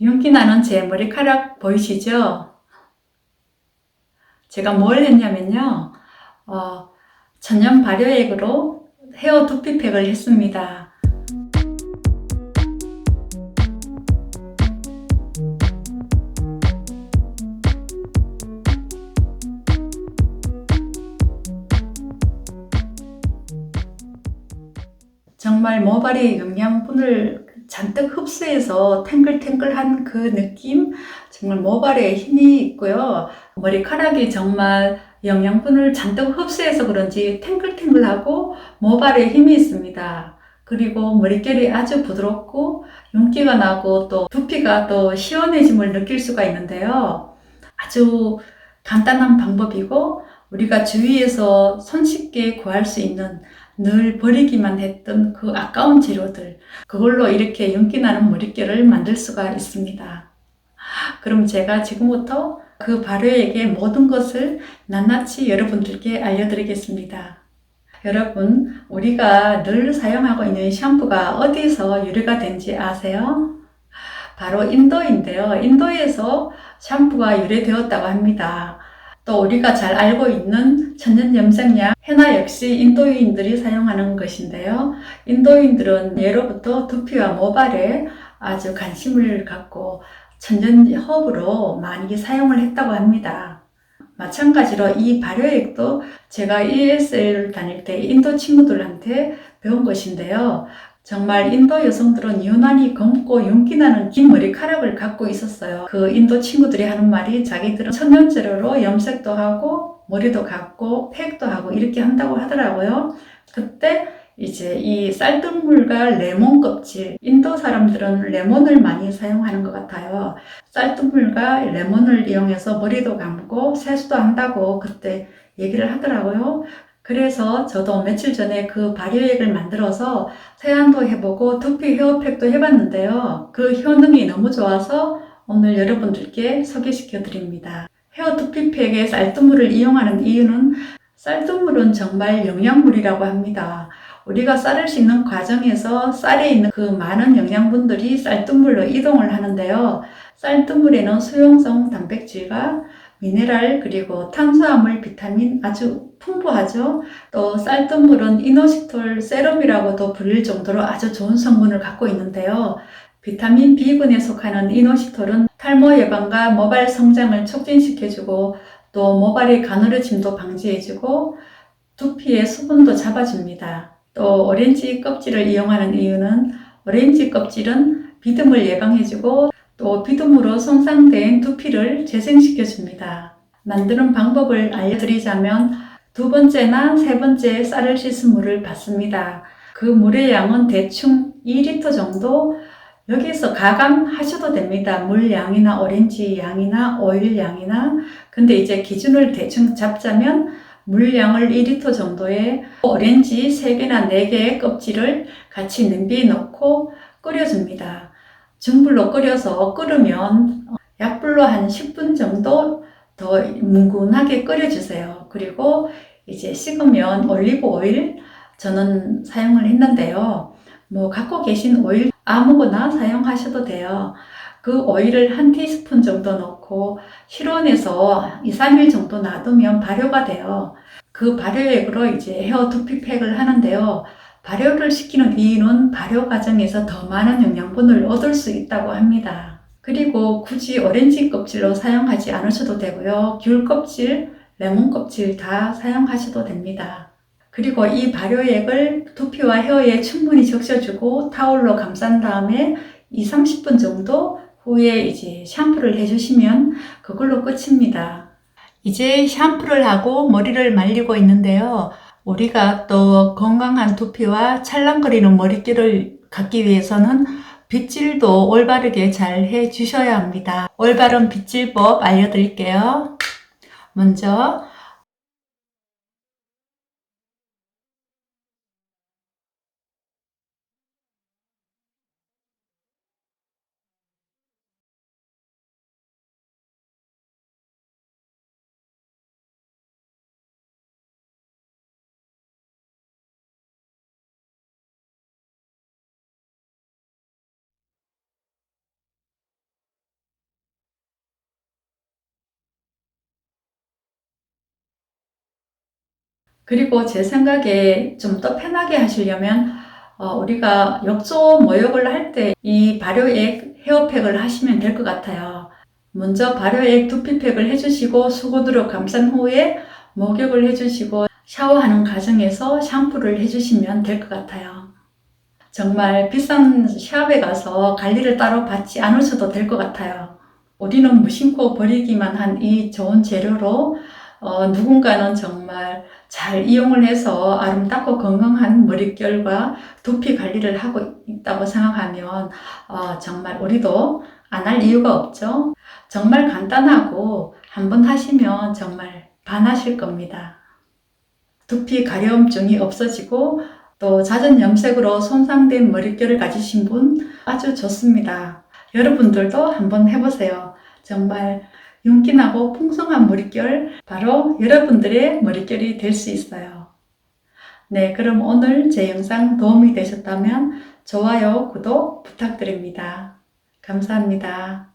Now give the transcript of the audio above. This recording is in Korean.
윤기 나는 제 머리카락 보이시죠? 제가 뭘 했냐면요. 어, 천연 발효액으로 헤어 두피팩을 했습니다. 정말 모발의 영양분을 잔뜩 흡수해서 탱글탱글한 그 느낌, 정말 모발에 힘이 있고요. 머리카락이 정말 영양분을 잔뜩 흡수해서 그런지 탱글탱글하고 모발에 힘이 있습니다. 그리고 머릿결이 아주 부드럽고 윤기가 나고 또 두피가 또 시원해짐을 느낄 수가 있는데요. 아주 간단한 방법이고 우리가 주위에서 손쉽게 구할 수 있는 늘 버리기만 했던 그 아까운 재료들 그걸로 이렇게 윤기 나는 머릿결을 만들 수가 있습니다. 그럼 제가 지금부터 그 발효액의 모든 것을 낱낱이 여러분들께 알려드리겠습니다. 여러분, 우리가 늘 사용하고 있는 샴푸가 어디서 유래가 된지 아세요? 바로 인도인데요. 인도에서 샴푸가 유래되었다고 합니다. 또 우리가 잘 알고 있는 천연 염색약 헤나 역시 인도인들이 사용하는 것인데요. 인도인들은 예로부터 두피와 모발에 아주 관심을 갖고 천연 허브로 많이 사용을 했다고 합니다. 마찬가지로 이 발효액도 제가 ESL 다닐 때 인도 친구들한테 배운 것인데요. 정말 인도 여성들은 유난히 검고 윤기 나는 긴 머리카락을 갖고 있었어요. 그 인도 친구들이 하는 말이 자기들은 천연 재료로 염색도 하고 머리도 감고 팩도 하고 이렇게 한다고 하더라고요. 그때 이제 이 쌀뜨물과 레몬 껍질, 인도 사람들은 레몬을 많이 사용하는 것 같아요. 쌀뜨물과 레몬을 이용해서 머리도 감고 세수도 한다고 그때 얘기를 하더라고요. 그래서 저도 며칠 전에 그 발효액을 만들어서 세안도 해보고 두피 헤어팩도 해봤는데요. 그 효능이 너무 좋아서 오늘 여러분들께 소개시켜 드립니다. 헤어 두피팩에 쌀뜨물을 이용하는 이유는 쌀뜨물은 정말 영양물이라고 합니다. 우리가 쌀을 씻는 과정에서 쌀에 있는 그 많은 영양분들이 쌀뜨물로 이동을 하는데요. 쌀뜨물에는 수용성 단백질과 미네랄 그리고 탄수화물, 비타민 아주 풍부하죠. 또 쌀뜨물은 이노시톨 세럼이라고도 불릴 정도로 아주 좋은 성분을 갖고 있는데요. 비타민 B군에 속하는 이노시톨은 탈모 예방과 모발 성장을 촉진시켜주고 또 모발의 가늘어짐도 방지해주고 두피의 수분도 잡아줍니다. 또 오렌지 껍질을 이용하는 이유는 오렌지 껍질은 비듬을 예방해주고 또 비듬으로 손상된 두피를 재생시켜 줍니다. 만드는 방법을 알려드리자면 두 번째나 세 번째 쌀을 씻은 물을 받습니다. 그 물의 양은 대충 2리터 정도 여기서 가감하셔도 됩니다. 물 양이나 오렌지 양이나 오일 양이나 근데 이제 기준을 대충 잡자면 물량을 2리터 정도의 오렌지 3개나 4개의 껍질을 같이 냄비에 넣고 끓여줍니다. 중불로 끓여서 끓으면 약불로 한 10분 정도 더 뭉근하게 끓여주세요. 그리고 이제 식으면 올리브 오일 저는 사용을 했는데요. 뭐 갖고 계신 오일 아무거나 사용하셔도 돼요. 그 오일을 한 티스푼 정도 넣고 실온에서 2, 3일 정도 놔두면 발효가 돼요. 그 발효액으로 이제 헤어 두피팩을 하는데요. 발효를 시키는 이유는 발효 과정에서 더 많은 영양분을 얻을 수 있다고 합니다. 그리고 굳이 오렌지 껍질로 사용하지 않으셔도 되고요. 귤 껍질, 레몬 껍질 다 사용하셔도 됩니다. 그리고 이 발효액을 두피와 헤어에 충분히 적셔주고 타올로 감싼 다음에 2, 30분 정도 후에 이제 샴푸를 해주시면 그걸로 끝입니다. 이제 샴푸를 하고 머리를 말리고 있는데요. 우리가 또 건강한 두피와 찰랑거리는 머리띠를 갖기 위해서는 빗질도 올바르게 잘 해 주셔야 합니다. 올바른 빗질법 알려드릴게요. 먼저 그리고 제 생각에 좀 더 편하게 하시려면 어, 우리가 욕조 모욕을 할 때 이 발효액 헤어팩을 하시면 될 것 같아요. 먼저 발효액 두피팩을 해주시고 수건으로 감싼 후에 목욕을 해주시고 샤워하는 과정에서 샴푸를 해주시면 될 것 같아요. 정말 비싼 샵에 가서 관리를 따로 받지 않으셔도 될 것 같아요. 우리는 무심코 버리기만 한 이 좋은 재료로 어, 누군가는 정말 잘 이용을 해서 아름답고 건강한 머릿결과 두피 관리를 하고 있다고 생각하면 어, 정말 우리도 안 할 이유가 없죠. 정말 간단하고 한번 하시면 정말 반하실 겁니다. 두피 가려움증이 없어지고 또 잦은 염색으로 손상된 머릿결을 가지신 분 아주 좋습니다. 여러분들도 한번 해보세요. 정말 윤기나고 풍성한 머릿결 바로 여러분들의 머릿결이 될 수 있어요. 네, 그럼 오늘 제 영상 도움이 되셨다면 좋아요, 구독 부탁드립니다. 감사합니다.